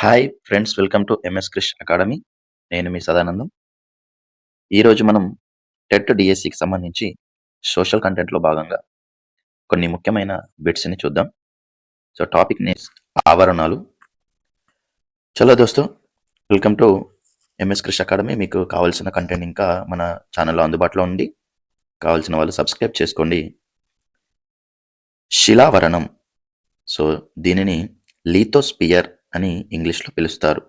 Hi friends welcome to MS Krish academy నేను మీ సదానందం. ఈరోజు మనం టెట్ డిఎస్సికి సంబంధించి సోషల్ కంటెంట్లో భాగంగా కొన్ని ముఖ్యమైన బిట్స్ని చూద్దాం. సో టాపిక్ నేమ్స్ ఆవరణాలు. చలో దోస్తు welcome to MS Krish academy మీకు కావాల్సిన కంటెంట్ ఇంకా మన ఛానల్లో అందుబాటులో ఉంది. కావాల్సిన వాళ్ళు సబ్స్క్రైబ్ చేసుకోండి. శిలావరణం. సో దీనిని లీథోస్పియర్ అని ఇంగ్లీష్లో పిలుస్తారు.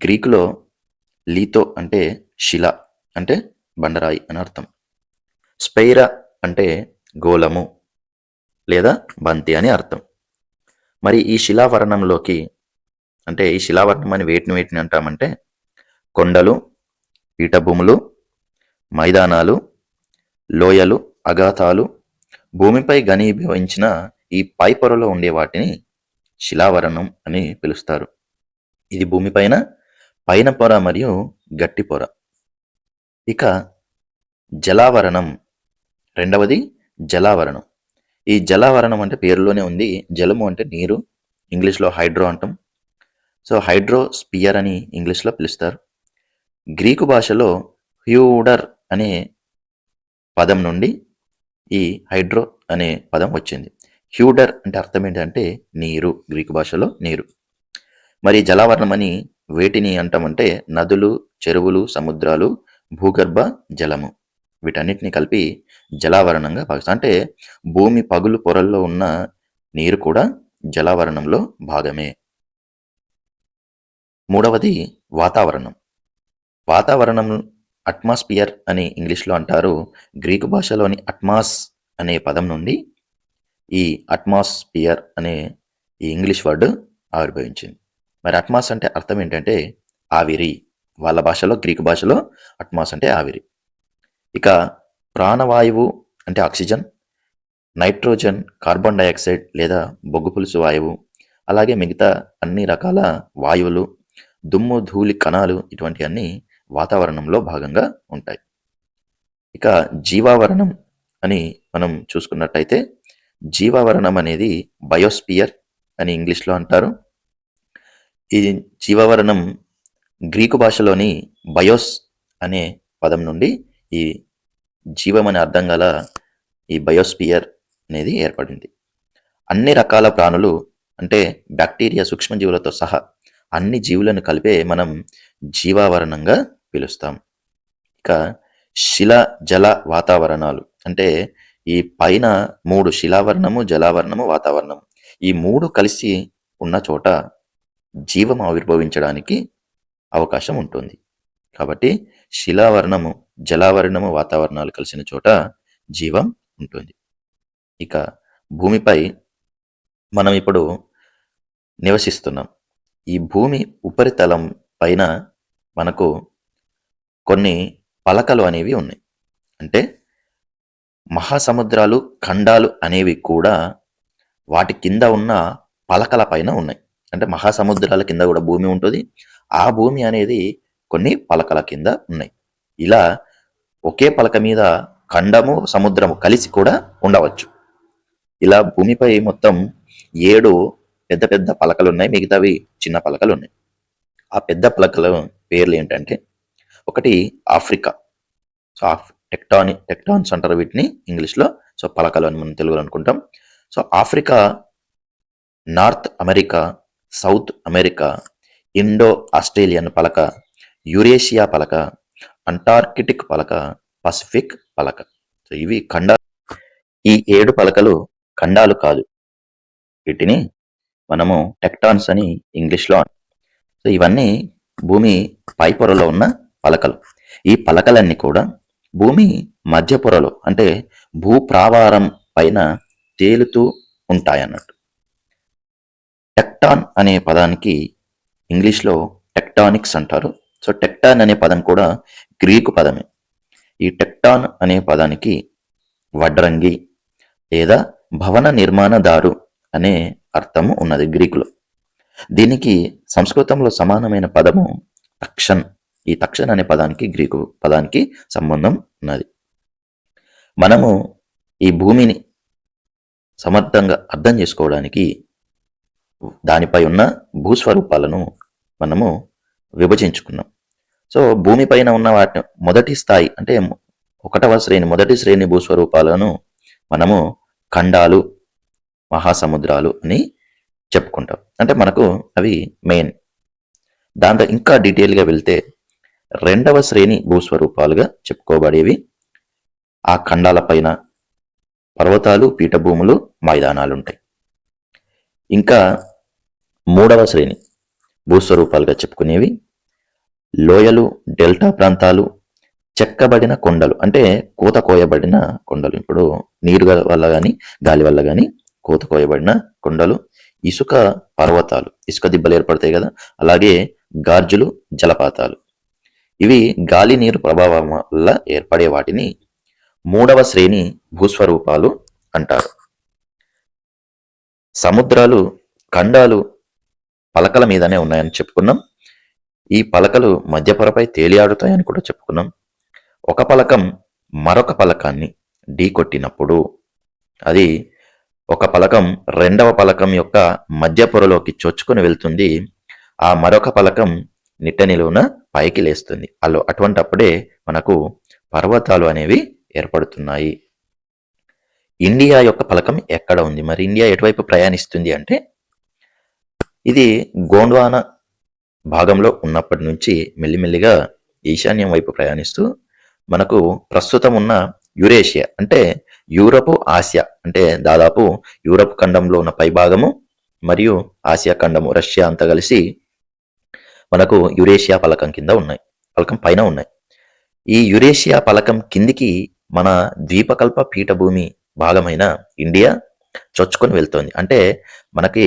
గ్రీకులో లీతో అంటే శిల అంటే బండరాయి అని అర్థం. స్పైరా అంటే గోళము లేదా బంతి అని అర్థం. మరి ఈ శిలావరణంలోకి అంటే ఈ శిలావరణం అని వేటిని వేటిని అంటామంటే కొండలు పీఠభూములు మైదానాలు లోయలు అగాథాలు భూమిపై ఘనీభవించిన ఈ పై పొరలో ఉండే వాటిని శిలావరణం అని పిలుస్తారు. ఇది భూమిపైన పైన పొర మరియు గట్టి పొర. ఇక జలావరణం. రెండవది జలావరణం. ఈ జలావరణం అంటే పేరులోనే ఉంది. జలము అంటే నీరు ఇంగ్లీష్లో హైడ్రో అంటాం. సో హైడ్రో స్పియర్ అని ఇంగ్లీష్లో పిలుస్తారు. గ్రీకు భాషలో హ్యూడర్ అనే పదం నుండి ఈ హైడ్రో అనే పదం వచ్చింది. హ్యూడర్ అంటే అర్థం ఏంటంటే నీరు గ్రీకు భాషలో నీరు. మరి జలావరణం అని వేటిని అంటామంటే నదులు చెరువులు సముద్రాలు భూగర్భ జలము. వీటన్నిటిని కలిపి జలావరణంగా భావిస్తాం. అంటే భూమి పగులు పొరల్లో ఉన్న నీరు కూడా జలావరణంలో భాగమే. మూడవది వాతావరణం. వాతావరణం అట్మాస్ఫియర్ అని ఇంగ్లీష్లో అంటారు. గ్రీకు భాషలోని అట్మాస్ అనే పదం నుండి ఈ అట్మాస్పియర్ అనే ఈ ఇంగ్లీష్ వర్డ్ ఆవిర్భవించింది. మరి అట్మాస్ అంటే అర్థం ఏంటంటే ఆవిరి. వాళ్ళ భాషలో గ్రీక్ భాషలో అట్మాస్ అంటే ఆవిరి. ఇక ప్రాణవాయువు అంటే ఆక్సిజన్ నైట్రోజన్ కార్బన్ డైఆక్సైడ్ లేదా బొగ్గు పులుసు వాయువు అలాగే మిగతా అన్ని రకాల వాయువులు దుమ్ము ధూళి కణాలు ఇటువంటివన్నీ వాతావరణంలో భాగంగా ఉంటాయి. ఇక జీవావరణం అని మనం చూసుకున్నట్టయితే జీవావరణం అనేది బయోస్పియర్ అని ఇంగ్లీష్లో అంటారు. ఈ జీవావరణం గ్రీకు భాషలోని బయోస్ అనే పదం నుండి ఈ జీవం అనే అర్థం గల ఈ బయోస్పియర్ అనేది ఏర్పడింది. అన్ని రకాల ప్రాణులు అంటే బ్యాక్టీరియా సూక్ష్మజీవులతో సహా అన్ని జీవులను కలిపే మనం జీవావరణంగా పిలుస్తాం. ఇక శిల జల వాతావరణాలు అంటే ఈ పైన మూడు శిలావరణము జలావరణము వాతావరణము. ఈ మూడు కలిసి ఉన్న చోట జీవం ఆవిర్భవించడానికి అవకాశం ఉంటుంది. కాబట్టి శిలావరణము జలావరణము వాతావరణాలు కలిసిన చోట జీవం ఉంటుంది. ఇక భూమిపై మనం ఇప్పుడు నివసిస్తున్నాం. ఈ భూమి ఉపరితలం పైన మనకు కొన్ని పలకలు అనేవి ఉన్నాయి. అంటే మహాసముద్రాలు ఖండాలు అనేవి కూడా వాటి కింద ఉన్న పలకల పైన ఉన్నాయి. అంటే మహాసముద్రాల కింద కూడా భూమి ఉంటుంది. ఆ భూమి అనేది కొన్ని పలకల కింద ఉన్నాయి. ఇలా ఒకే పలక మీద ఖండము సముద్రము కలిసి కూడా ఉండవచ్చు. ఇలా భూమిపై మొత్తం ఏడు పెద్ద పెద్ద పలకలు ఉన్నాయి. మిగతావి చిన్న పలకలు ఉన్నాయి. ఆ పెద్ద పలకల పేర్లు ఏంటంటే ఒకటి ఆఫ్రికా. సో టెక్టాని టెక్టాన్స్ అంటారు వీటిని ఇంగ్లీష్లో. సో పలకలు అని మనం తెలుగులో అనుకుంటాం. So Africa North America South America Indo Australian పలక యురేషియా పలక అంటార్కిటిక్ పలక పసిఫిక్ పలక. సో ఇవి ఖండ ఈ ఏడు పలకలు ఖండాలు కాదు. వీటిని మనము టెక్టాన్స్ అని ఇంగ్లీష్లో సో ఇవన్నీ భూమి పై పొరలో ఉన్న పలకలు. ఈ పలకలన్నీ కూడా భూమి మధ్యపొరలో అంటే భూప్రావారం పైన తేలుతూ ఉంటాయన్నట్టు. టెక్టాన్ అనే పదానికి ఇంగ్లీష్లో టెక్టానిక్స్ అంటారు. సో టెక్టాన్ అనే పదం కూడా గ్రీకు పదమే. ఈ టెక్టాన్ అనే పదానికి వడ్రంగి లేదా భవన నిర్మాణదారు అనే అర్థము ఉన్నది గ్రీకులో. దీనికి సంస్కృతంలో సమానమైన పదము తక్షన్ ఈ తక్షణ అనే పదానికి గ్రీకు పదానికి సంబంధం ఉన్నది. మనము ఈ భూమిని సమర్థంగా అర్థం చేసుకోవడానికి దానిపై ఉన్న భూస్వరూపాలను మనము విభజించుకున్నాం. సో భూమిపైన ఉన్న వాటిని మొదటి స్థాయి అంటే ఒకటవ శ్రేణి మొదటి శ్రేణి భూస్వరూపాలను మనము ఖండాలు మహాసముద్రాలు అని చెప్పుకుంటాం. అంటే మనకు అవి మెయిన్. దాంతో ఇంకా డీటెయిల్గా వెళ్తే రెండవ శ్రేణి భూస్వరూపాలుగా చెప్పుకోబడేవి. ఆ ఖండాలపైన పర్వతాలు పీఠభూములు మైదానాలు ఉంటాయి ఇంకా మూడవ శ్రేణి భూస్వరూపాలుగా చెప్పుకునేవి. లోయలు డెల్టా ప్రాంతాలు చెక్కబడిన కొండలు అంటే కూత కోయబడిన కొండలు. ఇప్పుడు నీరు వల్ల కానీ గాలి వల్ల కానీ కూత కోయబడిన కొండలు ఇసుక పర్వతాలు. ఇసుక దిబ్బలు ఏర్పడతాయి కదా అలాగే గార్జులు జలపాతాలు. ఇవి గాలి నీరు ప్రభావం వల్ల ఏర్పడే వాటిని మూడవ శ్రేణి భూస్వరూపాలు అంటారు. సముద్రాలు ఖండాలు పలకల మీదనే ఉన్నాయని చెప్పుకున్నాం. ఈ పలకలు మధ్యపొరపై తేలియాడుతాయని కూడా చెప్పుకున్నాం. ఒక పలకం మరొక పలకాన్ని ఢీకొట్టినప్పుడు అది ఒక పలకం రెండవ పలకం యొక్క మధ్య పొరలోకి చొచ్చుకొని వెళ్తుంది. ఆ మరొక పలకం నిట్ట నిలువున పైకి లేస్తుంది. అలో అటువంటప్పుడే మనకు పర్వతాలు అనేవి ఏర్పడుతున్నాయి. ఇండియా యొక్క ఫలకం ఎక్కడ ఉంది? మరి ఇండియా ఎటువైపు ప్రయాణిస్తుంది అంటే ఇది గోండ్వానా భాగంలో ఉన్నప్పటి నుంచి మెల్లిమెల్లిగా ఈశాన్యం వైపు ప్రయాణిస్తూ మనకు ప్రస్తుతం ఉన్న యురేషియా అంటే యూరప్ ఆసియా అంటే దాదాపు యూరప్ ఖండంలో ఉన్న పైభాగము మరియు ఆసియా ఖండము రష్యా అంతా కలిసి మనకు యురేషియా పలకం కింద ఉన్నాయి. పలకం పైన ఉన్నాయి. ఈ యురేషియా పలకం కిందికి మన ద్వీపకల్ప పీఠభూమి భాగమైన ఇండియా చొచ్చుకొని వెళ్తోంది. అంటే మనకి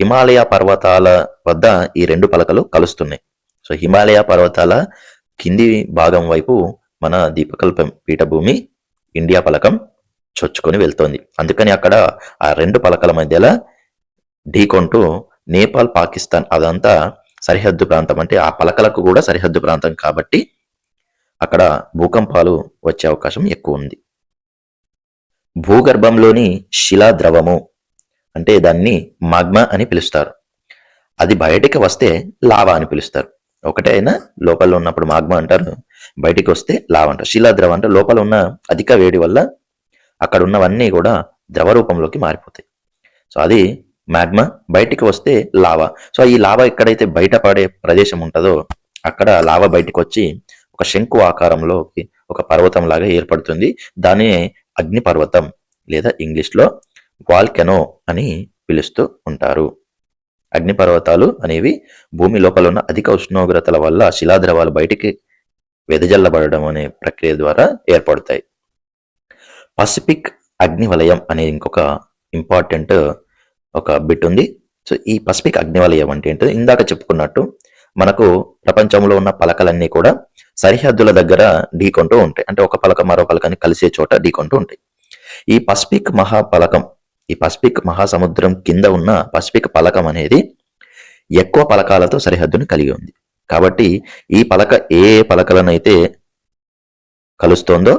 హిమాలయ పర్వతాల వద్ద ఈ రెండు పలకలు కలుస్తున్నాయి. సో హిమాలయ పర్వతాల కింది భాగం వైపు మన దీపకల్ప పీఠభూమి ఇండియా పలకం చొచ్చుకొని వెళ్తోంది. అందుకని అక్కడ ఆ రెండు పలకల మధ్యలో ఢీకొంటూ నేపాల్ పాకిస్తాన్ అదంతా సరిహద్దు ప్రాంతం అంటే ఆ పలకలకు కూడా సరిహద్దు ప్రాంతం కాబట్టి అక్కడ భూకంపాలు వచ్చే అవకాశం ఎక్కువ ఉంది. భూగర్భంలోని శిలా ద్రవము అంటే దాన్ని మాగ్మా అని పిలుస్తారు. అది బయటికి వస్తే లావా అని పిలుస్తారు. ఒకటే అయినా లోపల ఉన్నప్పుడు మాగ్మా అంటారు బయటికి వస్తే లావా అంటారు. శిలా ద్రవం అంటే లోపల ఉన్న అధిక వేడి వల్ల అక్కడ ఉన్నవన్నీ కూడా ద్రవ రూపంలోకి మారిపోతాయి. సో అది మ్యాగ్మా బయటికి వస్తే లావా. సో ఈ లావా ఎక్కడైతే బయటపడే ప్రదేశం ఉంటుందో అక్కడ లావా బయటికి వచ్చి ఒక శంకు ఆకారంలో ఒక పర్వతం లాగా ఏర్పడుతుంది. దాన్ని అగ్నిపర్వతం లేదా ఇంగ్లీష్లో వాల్కెనో అని పిలుస్తూ ఉంటారు. అగ్నిపర్వతాలు అనేవి భూమి లోపల ఉన్న అధిక ఉష్ణోగ్రతల వల్ల శిలాద్రవాలు బయటికి వెదజల్లబడడం అనే ప్రక్రియ ద్వారా ఏర్పడతాయి. పసిఫిక్ అగ్నివలయం అనేది ఇంకొక ఇంపార్టెంట్ ఒక బిట్ ఉంది. సో ఈ పసిఫిక్ అగ్నివలయం అంటే ఏంటో ఇందాక చెప్పుకున్నట్టు మనకు ప్రపంచంలో ఉన్న పలకలన్నీ కూడా సరిహద్దుల దగ్గర ఢీకొంటూ ఉంటాయి. అంటే ఒక పలక మరో పలకని కలిసే చోట ఢీకొంటూ ఉంటాయి. ఈ పసిఫిక్ మహాపలకం ఈ పసిఫిక్ మహాసముద్రం కింద ఉన్న పసిఫిక్ పలకం అనేది ఎక్కువ పలకాలతో సరిహద్దును కలిగి ఉంది. కాబట్టి ఈ పలక ఏ పలకలనైతే కలుస్తోందో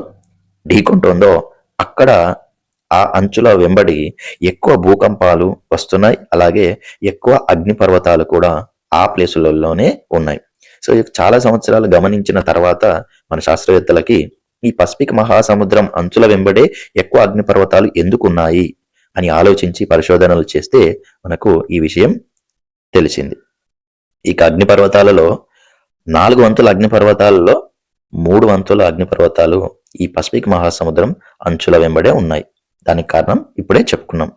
ఢీకొంటోందో అక్కడ ఆ అంచుల వెంబడి ఎక్కువ భూకంపాలు వస్తున్నాయి. అలాగే ఎక్కువ అగ్నిపర్వతాలు కూడా ఆ ప్లేసులలోనే ఉన్నాయి. సో చాలా సంవత్సరాలు గమనించిన తర్వాత మన శాస్త్రవేత్తలకి ఈ పసిఫిక్ మహాసముద్రం అంచుల వెంబడే ఎక్కువ అగ్నిపర్వతాలు ఎందుకున్నాయి అని ఆలోచించి పరిశోధనలు చేస్తే మనకు ఈ విషయం తెలిసింది. ఇక అగ్నిపర్వతాలలో నాలుగు వంతుల అగ్నిపర్వతాలలో మూడు వంతుల అగ్నిపర్వతాలు ఈ పసిఫిక్ మహాసముద్రం అంచుల వెంబడే ఉన్నాయి. దానికి కారణం ఇప్పుడే చెప్పుకున్నాం.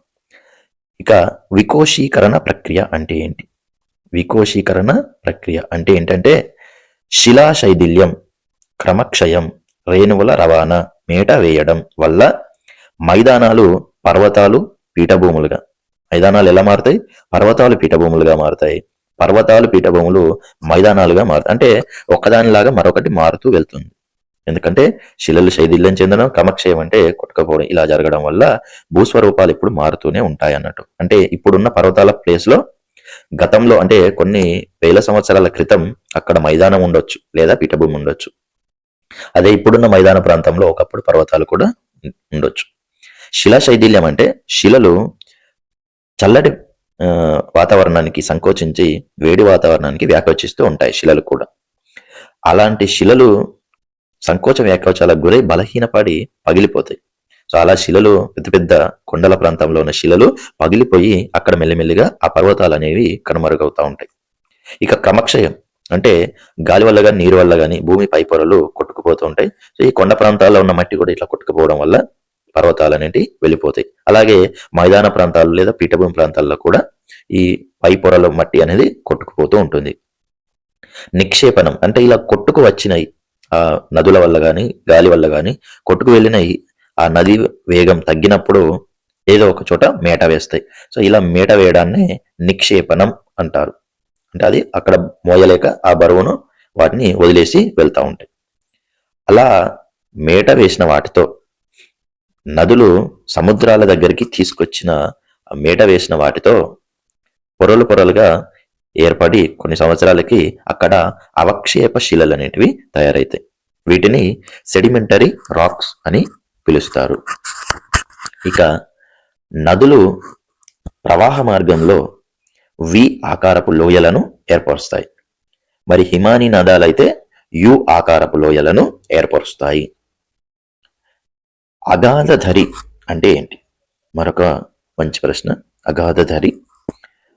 ఇక వికోశీకరణ ప్రక్రియ అంటే ఏంటి? వికోశీకరణ ప్రక్రియ అంటే ఏంటంటే శిలాశైథిల్యం క్రమక్షయం రేణువుల రవాణా మేట వేయడం వల్ల మైదానాలు పర్వతాలు పీఠభూములుగా మైదానాలు ఎలా మారుతాయి? పర్వతాలు పీఠభూములుగా మారుతాయి. పర్వతాలు పీఠభూములు మైదానాలుగా మారుతాయి. అంటే ఒకదానిలాగా మరొకటి మారుతూ వెళ్తుంది. ఎందుకంటే శిలలు శైథిల్యం చెందడం క్రమక్షయం అంటే కొట్టుకపోవడం ఇలా జరగడం వల్ల భూస్వరూపాలు ఇప్పుడు మారుతూనే ఉంటాయి అన్నట్టు. అంటే ఇప్పుడున్న పర్వతాల ప్లేస్లో గతంలో అంటే కొన్ని వేల సంవత్సరాల క్రితం అక్కడ మైదానం ఉండొచ్చు లేదా పీఠభూమి ఉండొచ్చు. అదే ఇప్పుడున్న మైదాన ప్రాంతంలో ఒకప్పుడు పర్వతాలు కూడా ఉండొచ్చు. శిలా శైథిల్యం అంటే శిలలు చల్లటి ఆ, వాతావరణానికి సంకోచించి వేడి వాతావరణానికి వ్యాకోచిస్తూ ఉంటాయి శిలలు కూడా. అలాంటి శిలలు సంకోచ వ్యాకోచాలకు గురై బలహీనపడి పగిలిపోతాయి. సో అలా శిలలు పెద్ద పెద్ద కొండల ప్రాంతంలో ఉన్న శిలలు పగిలిపోయి అక్కడ మెల్లిమెల్లిగా ఆ పర్వతాలు అనేవి కనుమరుగవుతూ ఉంటాయి. ఇక క్రమక్షయం అంటే గాలి వల్ల కానీ నీరు వల్ల కానీ భూమి పై పొరలు కొట్టుకుపోతూ ఉంటాయి. సో ఈ కొండ ప్రాంతాల్లో ఉన్న మట్టి కూడా ఇట్లా కొట్టుకుపోవడం వల్ల పర్వతాలు అనేటివి వెళ్ళిపోతాయి. అలాగే మైదాన ప్రాంతాలు లేదా పీఠభూమి ప్రాంతాల్లో కూడా ఈ పై పొరల మట్టి అనేది కొట్టుకుపోతూ ఉంటుంది. నిక్షేపణం అంటే ఇలా కొట్టుకు వచ్చినాయి. ఆ నదుల వల్ల కానీ గాలి వల్ల కానీ కొట్టుకు వెళ్ళిన ఆ నది వేగం తగ్గినప్పుడు ఏదో ఒక చోట మేట వేస్తాయి. సో ఇలా మేట వేయడాన్ని నిక్షేపణం అంటారు. అంటే అది అక్కడ మోయలేక ఆ బరువును వాటిని వదిలేసి వెళ్తూ ఉంటాయి. అలా మేట వేసిన వాటితో నదులు సముద్రాల దగ్గరికి తీసుకొచ్చిన మేట వేసిన వాటితో పొరలు పొరలుగా ఏర్పడి కొన్ని సంవత్సరాలకి అక్కడ అవక్షేప శిలలు అనేటివి తయారవుతాయి వీటిని సెడిమెంటరీ రాక్స్ అని పిలుస్తారు. ఇక నదులు ప్రవాహ మార్గంలో వి ఆకారపు లోయలను ఏర్పరుస్తాయి. మరి హిమానీ నదాలైతే యు ఆకారపు లోయలను ఏర్పరుస్తాయి. అగాధధరి అంటే ఏంటి? మరొక మంచి ప్రశ్న. అగాధధరి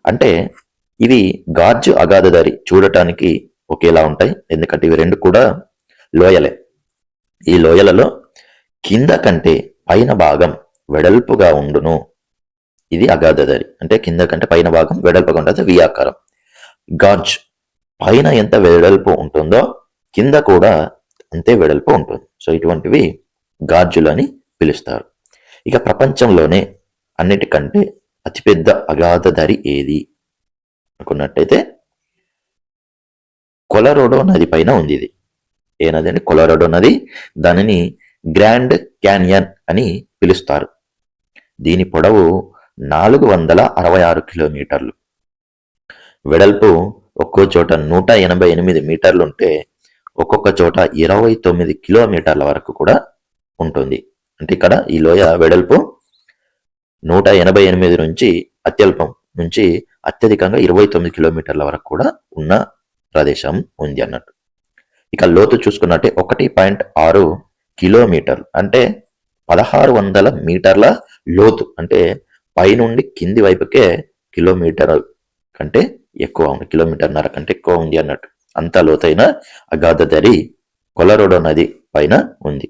అంటే ఇవి గార్జు అగాధదారి చూడటానికి ఒకేలా ఉంటాయి. ఎందుకంటే ఇవి రెండు కూడా లోయలే. ఈ లోయలలో కింద కంటే పైన భాగం వెడల్పుగా ఉండును. ఇది అగాధదారి. అంటే కింద కంటే పైన భాగం వెడల్పుగా ఉంటుంది వి ఆకారం గార్జ్ పైన ఎంత వెడల్పు ఉంటుందో కింద కూడా అంతే వెడల్పు ఉంటుంది. సో ఇటువంటివి గార్జులు అని పిలుస్తారు. ఇక ప్రపంచంలోనే అన్నిటికంటే అతిపెద్ద అగాధదరి ఏది? అనుకున్నట్టయితే కొలరోడో నది పైన ఉంది ఇది. ఏ నది అంటే కొలరోడో నది. దానిని గ్రాండ్ క్యానియన్ అని పిలుస్తారు. దీని పొడవు నాలుగు వందల అరవై ఆరు కిలోమీటర్లు. వెడల్పు ఒక్కో చోట నూట ఎనభై ఎనిమిది మీటర్లు ఉంటే ఒక్కొక్క చోట ఇరవై తొమ్మిది కిలోమీటర్ల వరకు కూడా ఉంటుంది. అంటే ఇక్కడ ఈ లోయ వెడల్పు నూట ఎనభై ఎనిమిది నుంచి అత్యల్పం నుంచి అత్యధికంగా ఇరవై తొమ్మిది కిలోమీటర్ల వరకు కూడా ఉన్న ప్రదేశం ఉంది అన్నట్టు. ఇక లోతు చూసుకున్నట్టే ఒకటి పాయింట్ ఆరు కిలోమీటర్ అంటే పదహారు వందల మీటర్ల లోతు అంటే పైనుండి కింది వైపుకే కిలోమీటర్ కంటే ఎక్కువ ఉంది కిలోమీటర్న్నర కంటే ఎక్కువ ఉంది అన్నట్టు. అంత లోతైన అగాధదరి కొలరోడో నది పైన ఉంది.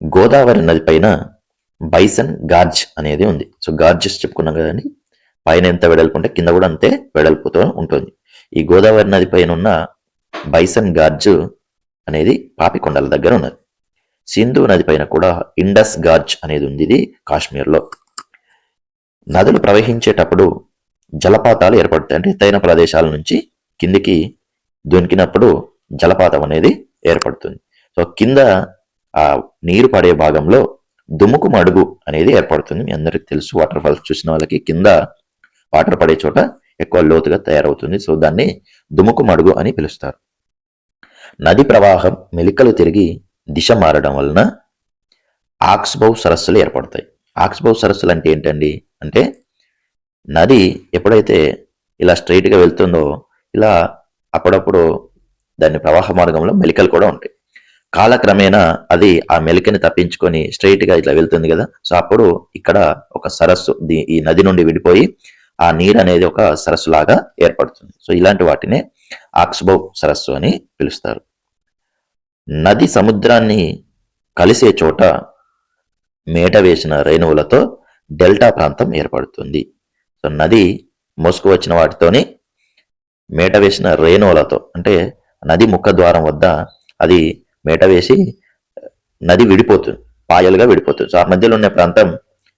గోదావరి నది పైన బైసన్ గార్జ్ అనేది ఉంది. సో గార్జెస్ చెప్పుకున్నాం కదండి? పైన ఎంత వెడల్పు ఉంటే కింద కూడా అంతే వెడల్పుతో ఉంటుంది. ఈ గోదావరి నది పైన ఉన్న బైసన్ గార్జ్ అనేది పాపికొండల దగ్గర ఉన్నది. సింధు నది పైన కూడా ఇండస్ గార్జ్ అనేది ఉంది ఇది కాశ్మీర్లో. నదులు ప్రవహించేటప్పుడు జలపాతాలు ఏర్పడతాయి. అంటే ఎత్తైన ప్రదేశాల నుంచి కిందికి దొనికినప్పుడు జలపాతం అనేది ఏర్పడుతుంది. సో కింద ఆ నీరు పడే భాగంలో దుముకు మడుగు అనేది ఏర్పడుతుంది. మీ అందరికి తెలుసు వాటర్ ఫాల్స్ చూసిన వాళ్ళకి కింద వాటర్ పడే చోట ఎక్కువ లోతుగా తయారవుతుంది. సో దాన్ని దుముకు మడుగు అని పిలుస్తారు. నది ప్రవాహం మెలికలు తిరిగి దిశ మారడం వలన ఆక్స్బౌ సరస్సులు ఏర్పడతాయి. ఆక్స్బౌ సరస్సులు అంటే ఏంటండి? అంటే నది ఎప్పుడైతే ఇలా స్ట్రైట్గా వెళ్తుందో ఇలా అప్పుడప్పుడు దాని ప్రవాహ మార్గంలో మెలికలు కూడా ఉంటాయి. కాలక్రమేణా అది ఆ మెలికని తప్పించుకొని స్ట్రైట్గా ఇట్లా వెళ్తుంది కదా. సో అప్పుడు ఇక్కడ ఒక సరస్సు ఈ నది నుండి విడిపోయి ఆ నీరు అనేది ఒక సరస్సు లాగా ఏర్పడుతుంది. సో ఇలాంటి వాటినే ఆక్స్బౌ సరస్సు అని పిలుస్తారు. నది సముద్రాన్ని కలిసే చోట మేట వేసిన రేణువులతో డెల్టా ప్రాంతం ఏర్పడుతుంది. సో నది మోసుకు వచ్చిన వాటితోని మేట వేసిన రేణువులతో అంటే నది ముఖ ద్వారం వద్ద అది మేట వేసి నది విడిపోతుంది పాయలుగా విడిపోతుంది. సో ఆ మధ్యలో ఉండే ప్రాంతం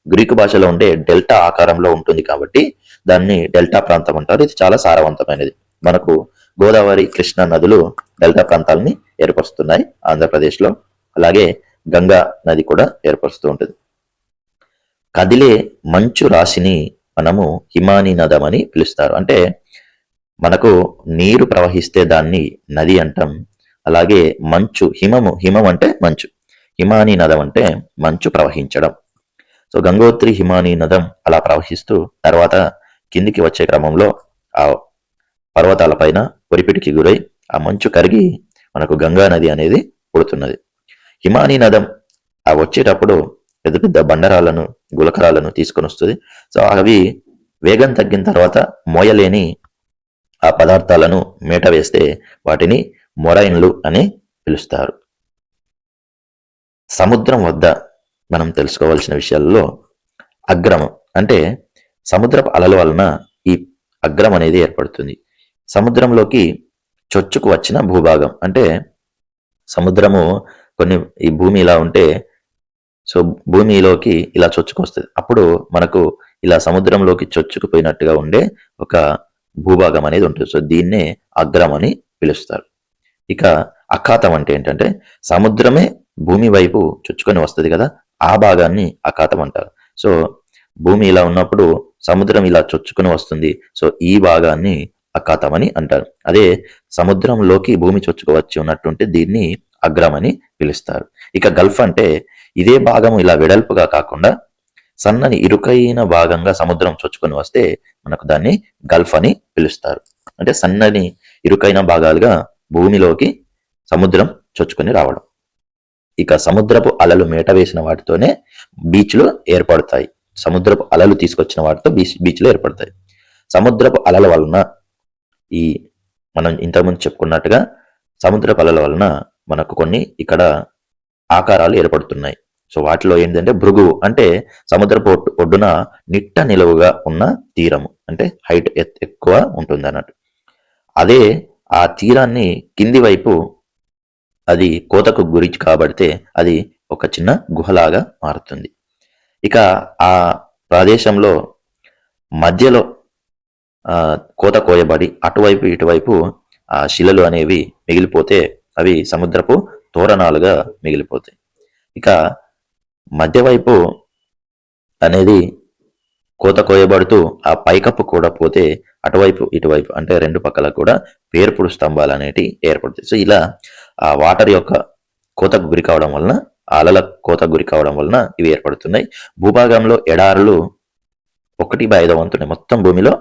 గ్రీకు భాషలో ఉండే డెల్టా ఆకారంలో ఉంటుంది కాబట్టి దాన్ని డెల్టా ప్రాంతం అంటారు. ఇది చాలా సారవంతమైనది. మనకు గోదావరి కృష్ణా నదులు డెల్టా ప్రాంతాలని ఏర్పరుస్తున్నాయి ఆంధ్రప్రదేశ్లో. అలాగే గంగా నది కూడా ఏర్పరుస్తూ ఉంటుంది. కదిలే మంచు రాశిని మనము హిమానీ నదం అని పిలుస్తారు. అంటే మనకు నీరు ప్రవహిస్తే దాన్ని నది అంటాం. అలాగే మంచు హిమము హిమం అంటే మంచు. హిమానీ నదం అంటే మంచు ప్రవహించడం. సో గంగోత్రి హిమానీ నదం అలా ప్రవహిస్తూ తర్వాత కిందికి వచ్చే క్రమంలో ఆ పర్వతాలపైన ఒరిపిటికి గురై ఆ మంచు కరిగి మనకు గంగా నది అనేది పుడుతున్నది. హిమానీ నదం ఆ వచ్చేటప్పుడు పెద్ద పెద్ద బండరాలను గులకరాలను తీసుకొని వస్తుంది. సో అవి వేగం తగ్గిన తర్వాత మోయలేని ఆ పదార్థాలను మేట వేస్తే వాటిని మొరైన్లు అని పిలుస్తారు. సముద్రం వద్ద మనం తెలుసుకోవాల్సిన విషయాల్లో అగ్రమం. అంటే సముద్రపు అలల వలన ఈ అగ్రం అనేది ఏర్పడుతుంది. సముద్రంలోకి చొచ్చుకు వచ్చిన భూభాగం. అంటే సముద్రము కొన్ని ఈ భూమి ఇలా ఉంటే సో భూమిలోకి ఇలా చొచ్చుకొస్తుంది అప్పుడు మనకు ఇలా సముద్రంలోకి చొచ్చుకుపోయినట్టుగా ఉండే ఒక భూభాగం అనేది ఉంటుంది. సో దీన్నే అగ్రం అని పిలుస్తారు. ఇక అఖాతం అంటే ఏంటంటే సముద్రమే భూమి వైపు చొచ్చుకొని వస్తుంది కదా ఆ భాగాన్ని అఖాతం అంటారు. సో భూమి ఇలా ఉన్నప్పుడు సముద్రం ఇలా చొచ్చుకుని వస్తుంది. సో ఈ భాగాన్ని అఖాతం అని అంటారు. అదే సముద్రంలోకి భూమి చొచ్చుకు వచ్చి ఉన్నట్టుంటే దీన్ని అగ్రం అని పిలుస్తారు. ఇక గల్ఫ్ అంటే ఇదే భాగం ఇలా వెడల్పుగా కాకుండా సన్నని ఇరుకైన భాగంగా సముద్రం చొచ్చుకొని వస్తే మనకు దాన్ని గల్ఫ్ అని పిలుస్తారు. అంటే సన్నని ఇరుకైన భాగాలుగా భూమిలోకి సముద్రం చొచ్చుకొని రావడం. ఇక సముద్రపు అలలు మేట వేసిన వాటితోనే బీచ్లు ఏర్పడతాయి. సముద్రపు అలలు తీసుకొచ్చిన వాటితో బీచ్ బీచ్లు ఏర్పడతాయి. సముద్రపు అలల వలన ఈ మనం ఇంతకుముందు చెప్పుకున్నట్టుగా సముద్రపు అలల వలన మనకు కొన్ని ఇక్కడ ఆకారాలు ఏర్పడుతున్నాయి. సో వాటిలో ఏంటంటే భృగు అంటే సముద్రపు ఒడ్డున నిట్ట నిలువుగా ఉన్న తీరము అంటే హైట్ ఎక్కువ ఉంటుంది అన్నట్టు అదే ఆ తీరాన్ని కింది వైపు అది కోతకు గురి కాబడితే అది ఒక చిన్న గుహలాగా మారుతుంది. ఇక ఆ ప్రదేశంలో మధ్యలో కోత కోయబడి అటువైపు ఇటువైపు ఆ శిలలు అనేవి మిగిలిపోతే అవి సముద్రపు తోరణాలుగా మిగిలిపోతాయి. ఇక మధ్యవైపు అనేది కోత కోయబడుతూ ఆ పైకప్పు కూడా పోతే అటువైపు ఇటువైపు అంటే రెండు పక్కల కూడా పేర్పుడు స్తంభాలు అనేటివి ఏర్పడతాయి. సో ఇలా ఆ వాటర్ యొక్క కోతకు గురి కావడం వలన అలల కోతకు గురి కావడం వలన ఇవి ఏర్పడుతున్నాయి. భూభాగంలో ఎడారులు ఒకటి బై ఐదు వంతులు మొత్తం భూమిలో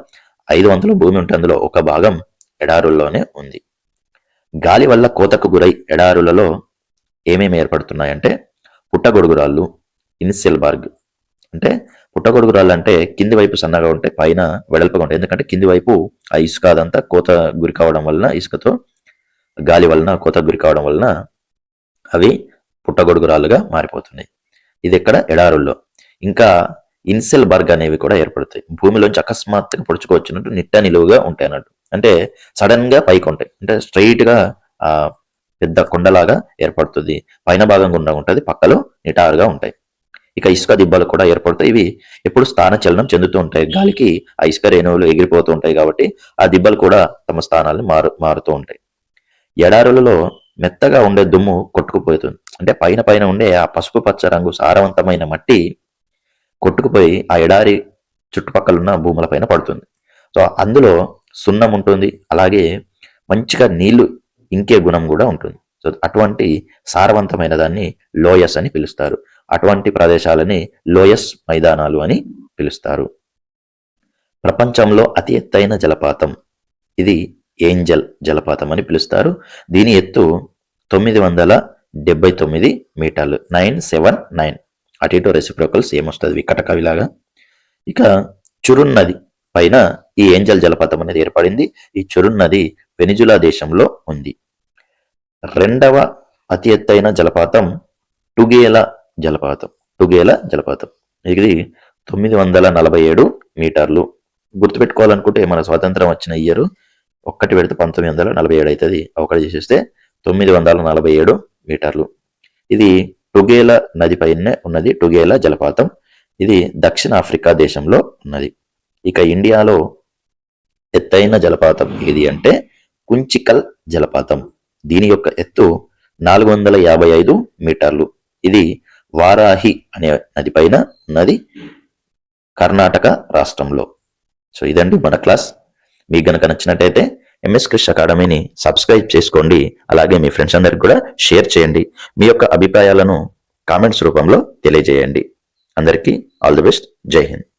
ఐదు వంతుల భూమి ఉంటే అందులో ఒక భాగం ఎడారుల్లోనే ఉంది. గాలి వల్ల కోతకు గురై ఎడారులలో ఏమేమి ఏర్పడుతున్నాయంటే పుట్టగొడుగురాళ్ళు ఇన్సెల్బార్గ్ అంటే పుట్టగొడుగురాళ్ళు అంటే కింది వైపు సన్నగా ఉంటే పైన వెడల్పుగా ఉంటాయి. ఎందుకంటే కింది వైపు ఆ ఇసుక అదంతా కోత గురి కావడం వలన ఇసుకతో గాలి వలన కోత గురి కావడం వలన అవి పుట్టగొడుగురాళ్ళుగా మారిపోతున్నాయి. ఇది ఎక్కడ? ఎడారుల్లో. ఇంకా ఇన్సెల్ బర్గ్ అనేవి కూడా ఏర్పడతాయి. భూమిలోంచి అకస్మాత్తుగా పొడుచుకోవచ్చినట్టు నిట్ట నిలువుగా ఉంటాయి అన్నట్టు. అంటే సడన్గా పైకి ఉంటాయి. అంటే స్ట్రైట్గా ఆ పెద్ద కొండలాగా ఏర్పడుతుంది. పైన భాగం గుండా ఉంటుంది. పక్కలో నిటారుగా ఉంటాయి. ఇక ఇసుక దిబ్బలు కూడా ఏర్పడతాయి. ఇవి ఎప్పుడు స్థాన చలనం చెందుతూ ఉంటాయి. గాలికి ఆ ఇసుక రేణువులు ఎగిరిపోతూ ఉంటాయి కాబట్టి ఆ దిబ్బలు కూడా తమ స్థానాలను మారు మారుతూ ఉంటాయి. ఎడారులలో మెత్తగా ఉండే దుమ్ము కొట్టుకుపోతుంది. అంటే పైన పైన ఉండే ఆ పసుపు పచ్చ రంగు సారవంతమైన మట్టి కొట్టుకుపోయి ఆ ఎడారి చుట్టుపక్కల ఉన్న భూముల పైన పడుతుంది. సో అందులో సున్నం ఉంటుంది. అలాగే మంచిగా నీళ్ళు ఇంకే గుణం కూడా ఉంటుంది. సో అటువంటి సారవంతమైన దాన్ని లోయస్ అని పిలుస్తారు. అటువంటి ప్రదేశాలని లోయస్ మైదానాలు అని పిలుస్తారు. ప్రపంచంలో అతి ఎత్తైన జలపాతం ఇది ఏంజల్ జలపాతం అని పిలుస్తారు. దీని ఎత్తు తొమ్మిది వందల డెబ్బై తొమ్మిది మీటర్లు. Nine seven nine. అటు ఇటు రెసిప్రోకల్స్ ఏమొస్తుంది? వికట కవిలాగా. ఇక చురున్ నది పైన ఈ ఏంజల్ జలపాతం అనేది ఏర్పడింది. ఈ చురున్ నది వెనిజులా దేశంలో ఉంది. రెండవ అతి ఎత్తైన జలపాతం టుగేలా జలపాతం. టుగేల జలపాతం. ఇది తొమ్మిది వందల నలభై ఏడు మీటర్లు. గుర్తుపెట్టుకోవాలనుకుంటే మన స్వాతంత్రం వచ్చిన ఇయర్ ఒక్కటి పెడితే పంతొమ్మిది వందల నలభై ఏడు అవుతుంది ఒకటి చేసేస్తే తొమ్మిది వందల నలభై ఏడు మీటర్లు. ఇది టుగేల నది పైనే ఉన్నది. టుగేల జలపాతం. ఇది దక్షిణ ఆఫ్రికా దేశంలో ఉన్నది. ఇక ఇండియాలో ఎత్తైన జలపాతం ఏది అంటే కుంచికల్ జలపాతం. దీని యొక్క ఎత్తు నాలుగు వందల యాభై ఐదు మీటర్లు. ఇది వారాహి అనే నది పైన ఉన్నది కర్ణాటక రాష్ట్రంలో. సో ఇదండి మన క్లాస్. మీకు గనక నచ్చినట్టయితే ఎంఎస్ క్రిష్ అకాడమీని సబ్స్క్రైబ్ చేసుకోండి. అలాగే మీ ఫ్రెండ్స్ అందరికి కూడా షేర్ చేయండి. మీ యొక్క అభిప్రాయాలను కామెంట్స్ రూపంలో తెలియజేయండి. అందరికీ ఆల్ ది బెస్ట్ జై హింద్.